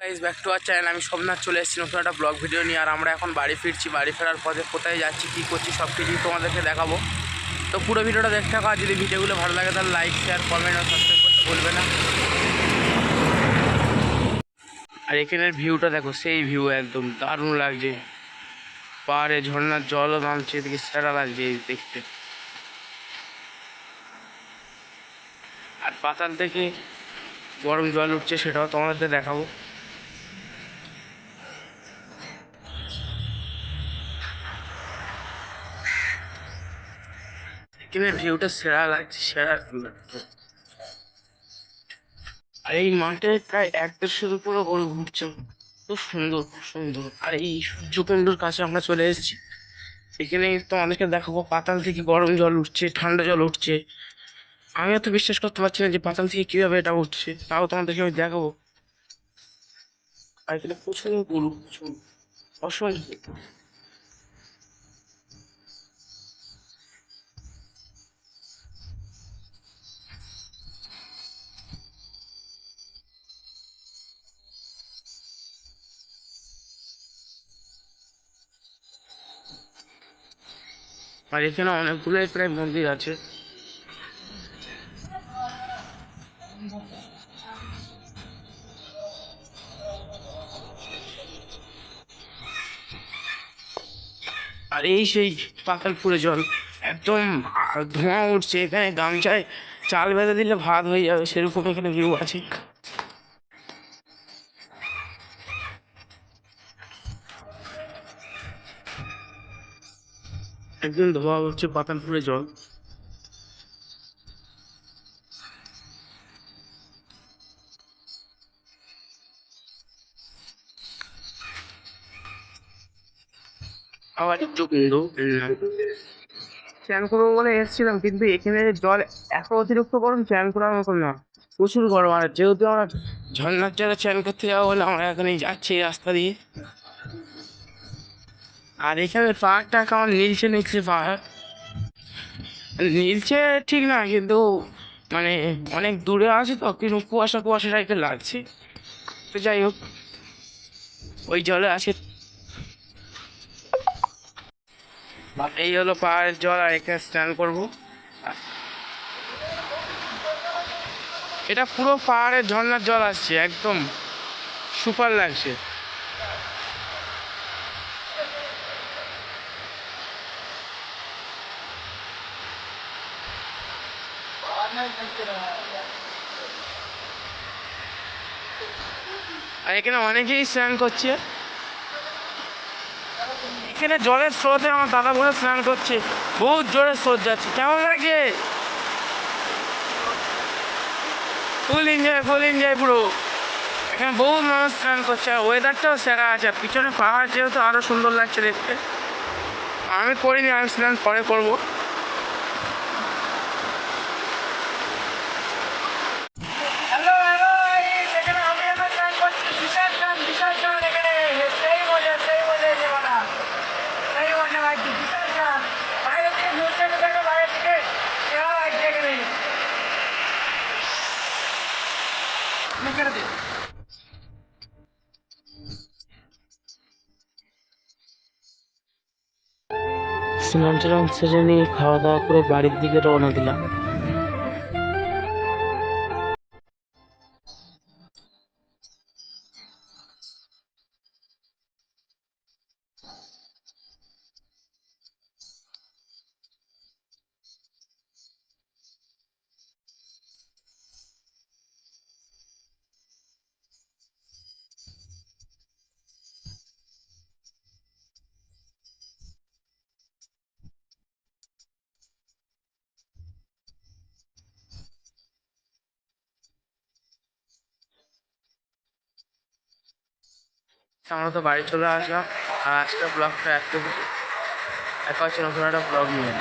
Guys back to our channel আমি সোমনাথ চলে এসেছি নতুন একটা ব্লগ ভিডিও নিয়ে। আর আমরা এখন বাড়ি ফিরছি, বাড়ি ফেরার পথে কোথায় যাচ্ছি, কী করছি, সব কিছুই তোমাদেরকে দেখাবো। তো পুরো ভিডিওটা দেখতে থাকো, আর যদি ভিডিওগুলো ভালো লাগে, তাহলে লাইক শেয়ার কমেন্ট আর সাবস্ক্রাইব করতে ভুলবে না। আর এখানের ভিউটা দেখো, সেই ভিউ একদম দারুণ লাগছে। পাহাড়ে ঝর্ণার জলও নামছে, এদিকে সেরা লাগছে দেখতে। আর পাতাল থেকে গরম জল উঠছে, সেটাও তোমাদের দেখাবো। এখানে ভিউটা সেরা লাগছে, সেরা আর এই মাঠে প্রায় এক দেড়শোর উপরে গরু ঘুরছে। খুব সুন্দর খুব সুন্দর। আর এই সূর্যকুণ্ডুর কাছে আমরা চলে এসেছি। এখানে তোমাদেরকে দেখাবো, পাতাল থেকে গরম জল উঠছে, ঠান্ডা জল উঠছে। আমি তো বিশ্বাস করতে পারছি না যে পাতাল থেকে কীভাবে এটা উঠছে, তাও তোমাদেরকে আমি দেখাবো। আর এখানে প্রচুর গরু, প্রচুর। অসংখ্য। আর এখানে অনেকগুলোই প্রায় মন্দির আছে। আর এই সেই পাতালপুরে জল একদম ধোঁয়া উঠছে, এখানে গামছায় চাল বেঁধে দিলে ভাত হয়ে যাবে, সেরকম এখানে ভিউ আছে। একদম ধোয়া হচ্ছে পাতালপুরে জল। আবার একটু কিন্তু স্নান করব বলে এসেছিলাম কিন্তু এখানে জল এত অতিরিক্ত গরম স্নান করার মতো না। প্রচুর গরম আর যেহেতু আমরা ঝর্নার জায়গায় স্নান করতে যাব বলে আমরা এখানে যাচ্ছি এই রাস্তা দিয়ে। আর এখানে পাহাড়টা কেমন নীলচে নীলচে পাহাড়? নীলচে ঠিক না, কিন্তু মানে অনেক দূরে আছে তো, কিন্তু কুয়াশা কুয়াশা টাইপের লাগছে। তো যাই হোক, ওই জলে আছে। এই হলো পাহাড়ের জল, আর এখানে স্নান করব। এটা পুরো পাহাড়ের ঝর্ণার জল আসছে, একদম সুপার লাগছে। আর এখানে অনেকেই স্নান করছে। এখানে জলের স্রোতে আমার দাদা বোনে স্নান করছে। বহুত জোরে স্রোত যাচ্ছে। কেমন লাগে ফুল এনজয় ফুল এনজয় পুরো। এখানে বহু মানুষ স্নান করছে। আর ওয়েদারটাও সেরা আছে। পিছনে পাহাড় যেহেতু আরও সুন্দর লাগছে দেখতে। আমি করিনি, আমি স্নান পরে করব। লাগছে এখানে মুখের স্নান টান সেরে নিয়ে খাওয়া দাওয়া করে বাড়ির দিকে রওনা দিলাম আমরা তো বাড়ি চলে আসলাম আর আজকের ব্লগটা এত দেখা হচ্ছে নতুন একটা ব্লগ নিয়ে।